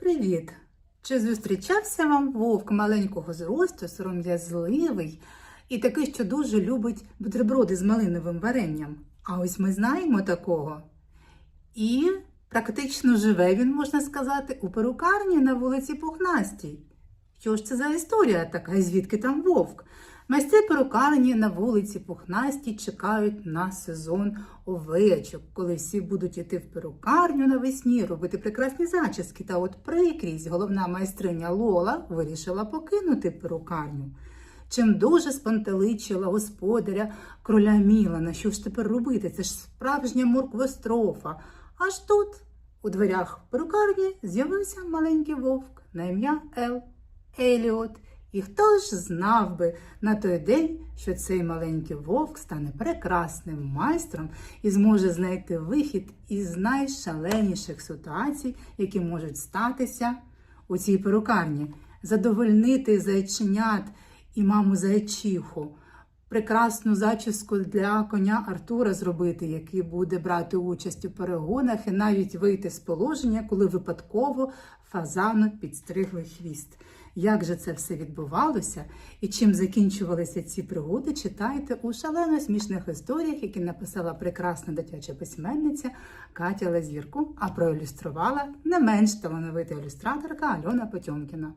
Привіт! Чи зустрічався вам вовк маленького зросту, сором'язливий і такий, що дуже любить бутерброди з малиновим варенням? А ось ми знаємо такого. І практично живе він, можна сказати, у перукарні на вулиці Пухнастій. Що ж це за історія така, і звідки там вовк? Майстри перукарні на вулиці Пухнастій чекають на сезон овечок, коли всі будуть іти в перукарню навесні, робити прекрасні зачіски. Та от прикрість головна майстриня Лола вирішила покинути перукарню. Чим дуже спантеличила господаря кроля Мілана. Що ж тепер робити? Це ж справжня морквострофа. Аж тут, у дверях перукарні, з'явився маленький вовк на ім'я Ел Еліот. І хто ж знав би на той день, що цей маленький вовк стане прекрасним майстром і зможе знайти вихід із найшаленіших ситуацій, які можуть статися у цій перукарні, задовольнити зайченят і маму зайчиху, прекрасну зачіску для коня Артура зробити, який буде брати участь у перегонах і навіть вийти з положення, коли випадково фазану підстригли хвіст. Як же це все відбувалося і чим закінчувалися ці пригоди, читайте у шалено смішних історіях, які написала прекрасна дитяча письменниця Катя Лазірку, а проілюструвала не менш талановита ілюстраторка Альона Потьомкіна.